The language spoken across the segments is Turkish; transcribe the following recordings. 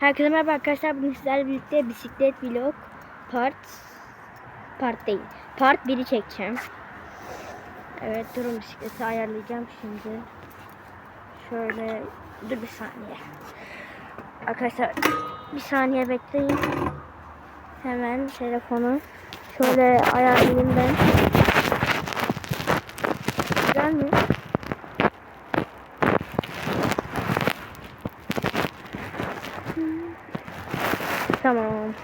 Herkese merhaba arkadaşlar. Bugün sizlerle birlikte bisiklet vlog part part değil. Part 1'i çekeceğim. Evet durun bisikleti ayarlayacağım şimdi. Şöyle dur bir saniye. Arkadaşlar bir saniye bekleyin. Hemen telefonu şöyle ayarlayayım ben. Tamam.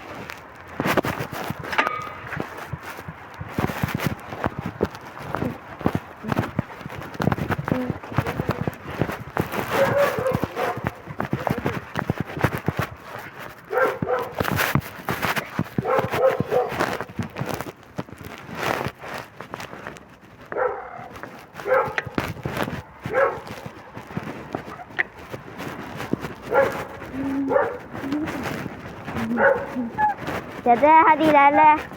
Hadiranlah.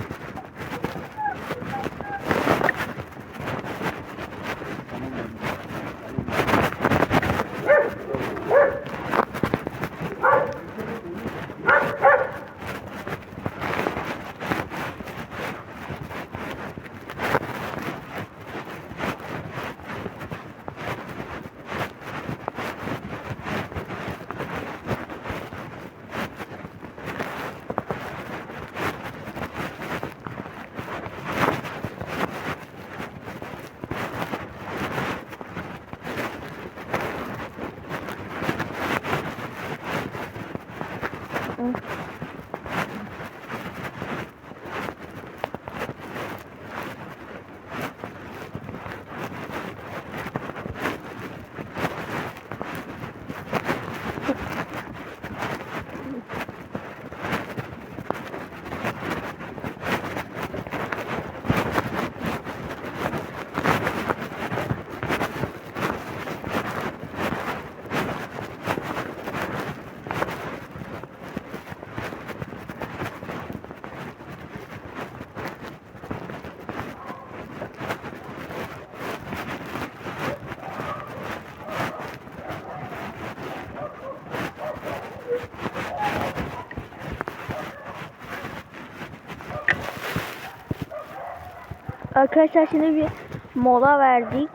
Arkadaşlar şimdi bir mola verdik.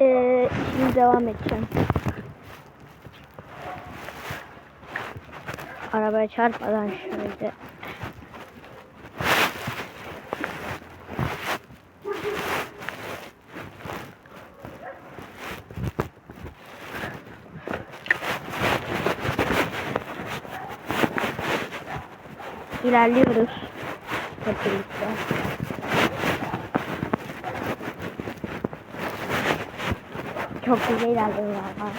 Ee, şimdi devam edeceğim. Arabaya çarpmadan şöyle. İlerliyoruz. Hep birlikte. Çok güzel ilerliyor valla.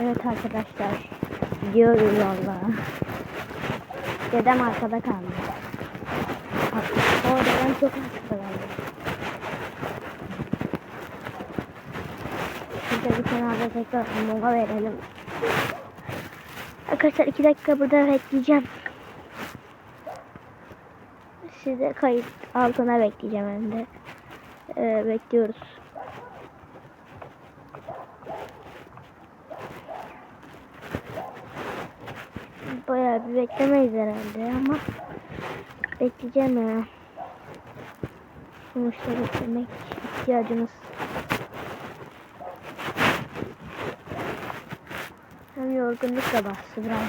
Evet arkadaşlar. Gidiyoruz valla. Dedem arkada kaldı. O dedem çok arkada kaldı. Kenarda tekrar mola verelim. Arkadaşlar iki dakika burada bekleyeceğim. Size kayıt altına bekleyeceğim hem de. Ee, bekliyoruz. Bayağı bir beklemeyiz herhalde ama bekleyeceğim ya. Sonuçta beklemek ihtiyacımız Hem yorgunluk da bastı biraz.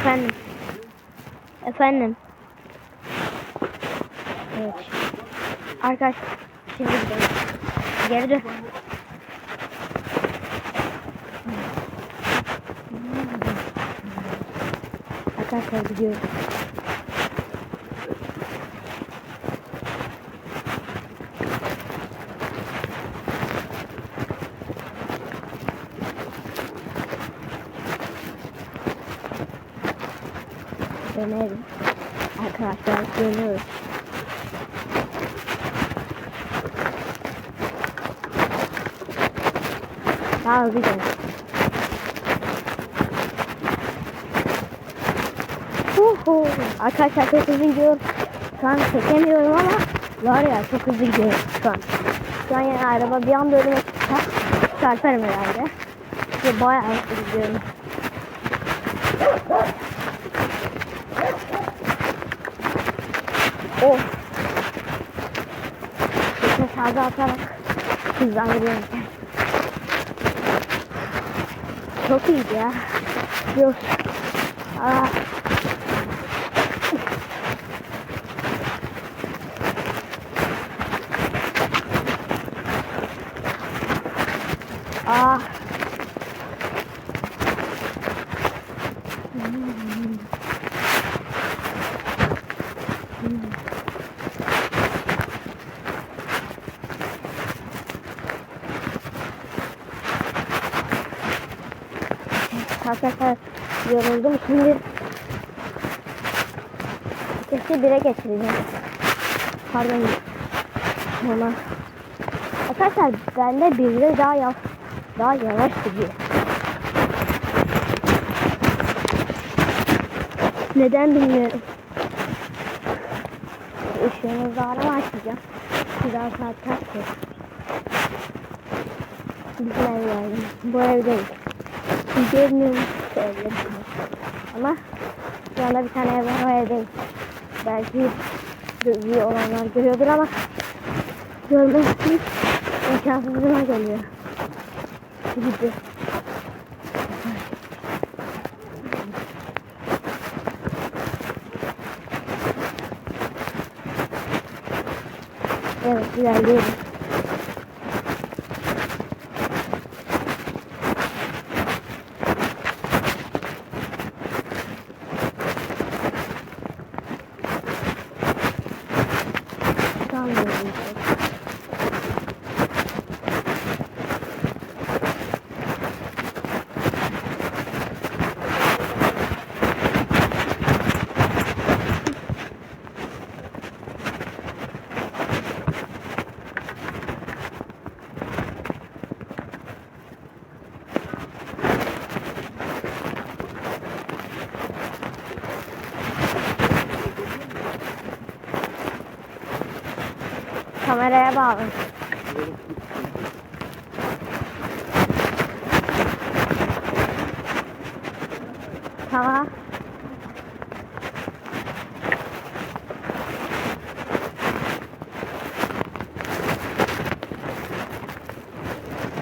Efendim. Efendim. Evet. Arkadaş şimdi gidelim. Geri dön. Arkadaşlar gidiyoruz. dönerim. Arkadaşlar dönüyoruz. Daha bir dön. Uhu. Arkadaşlar çok hızlı gidiyorum. Şu an çekemiyorum ama var ya çok hızlı gidiyorum şu an. Şu an yani araba bir anda önüme çıkar. Çarparım herhalde. Ve bayağı hızlı gidiyorum. Of. Nefes ağzı atarak hızlandırıyorum. Çok iyiydi ya. Yok. Aa. Aa. Arkadaşlar yoruldum şimdi Keşke bire geçireceğim. Pardon. Bana. Arkadaşlar bende birde daha yavaş daha yavaş gidiyor. Neden bilmiyorum. Işığımızı arama açacağım. Biraz? Bizim ev yani. Bu ev Görmüyorum evleri. Ama şu anda bir tane ev var o ev değil. Belki gözü olanlar görüyordur ama görmesi imkansızlığına geliyor. Gibi. Evet ilerliyoruz. Kameraya bağlı. Tamam.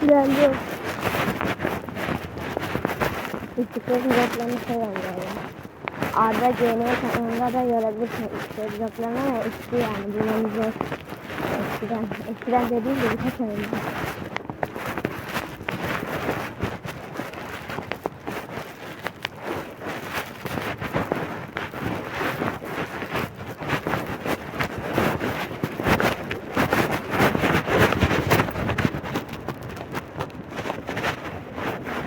İlerliyorum. İstiklal'in şey oluyor. Arda GN'ye kanalında da görebilirsin. İşte reklamı ama eski yani. Bulmamız zor. Eskiden. Eskiden dediğim gibi ay önce.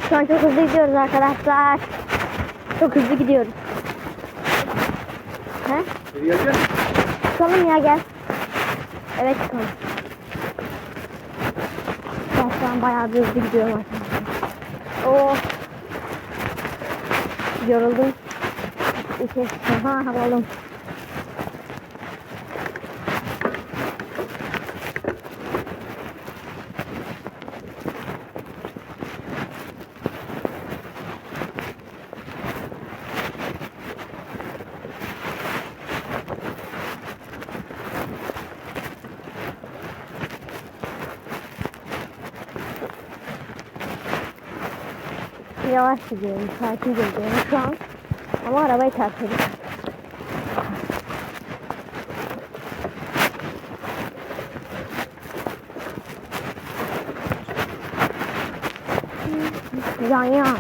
Şu an çok hızlı gidiyoruz arkadaşlar. Çok hızlı gidiyoruz. He? Çıkalım ya gel. Evet çıkalım. Ben şu bayağı bir hızlı gidiyorum arkadaşlar. Oo. Yoruldum. İki. Ha havalım. Yavaş gidiyorum, sakin gidiyorum şu an. Ama arabayı çarpıyordum. Yan yan.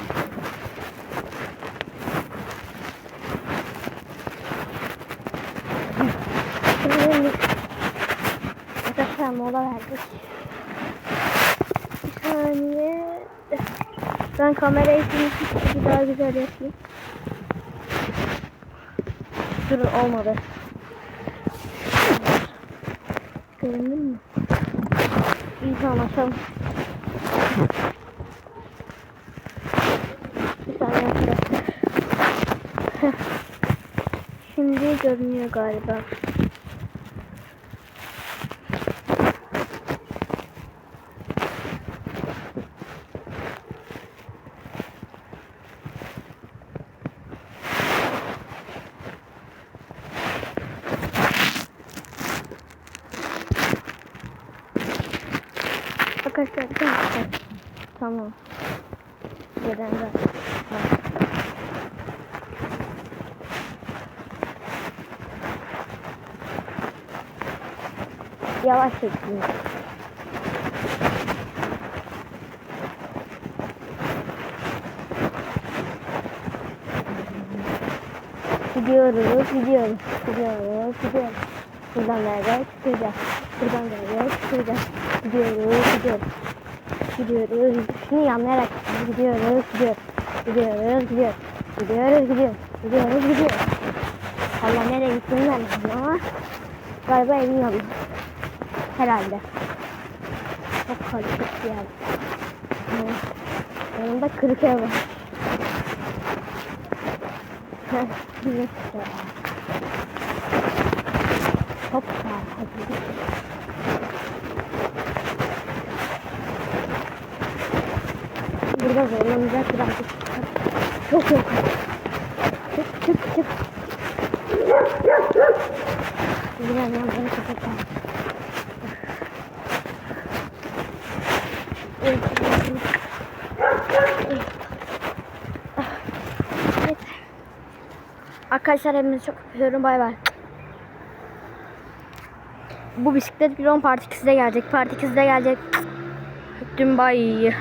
Şimdi arkadaşlar mola verdik. Bir saniye. Ben kamerayı şimdi bir daha güzel yapayım. Dur olmadı. Göründün mü? Bir saniye arkadaşlar. Heh. Şimdi görünüyor galiba. Tamam. Neden de? Yavaş çekin. Gidiyoruz, gidiyoruz, gidiyoruz, gidiyoruz. Buradan nereye çıkacağız? Buradan nereye çıkacağız? Gidiyoruz, gidiyoruz. Gidiyoruz. Şunu yanlayarak gidiyoruz, gidiyoruz. Gidiyoruz, gidiyoruz. Gidiyoruz, gidiyoruz. Gidiyoruz, gidiyoruz. Allah nereye gittiğini ben ama galiba evin yolu. Herhalde. Çok karışık bir yer. Evet. Yanında kırık ev var. Güzel. Hadi. Burada zorlanacak birazcık. Çok yok. Çık çık çık. Biraz yandan kapatalım. Evet. Arkadaşlar hepinizi çok öpüyorum. Bay bay. Bu bisiklet pilon part 2'de gelecek. Part 2'de gelecek. Öptüm bay.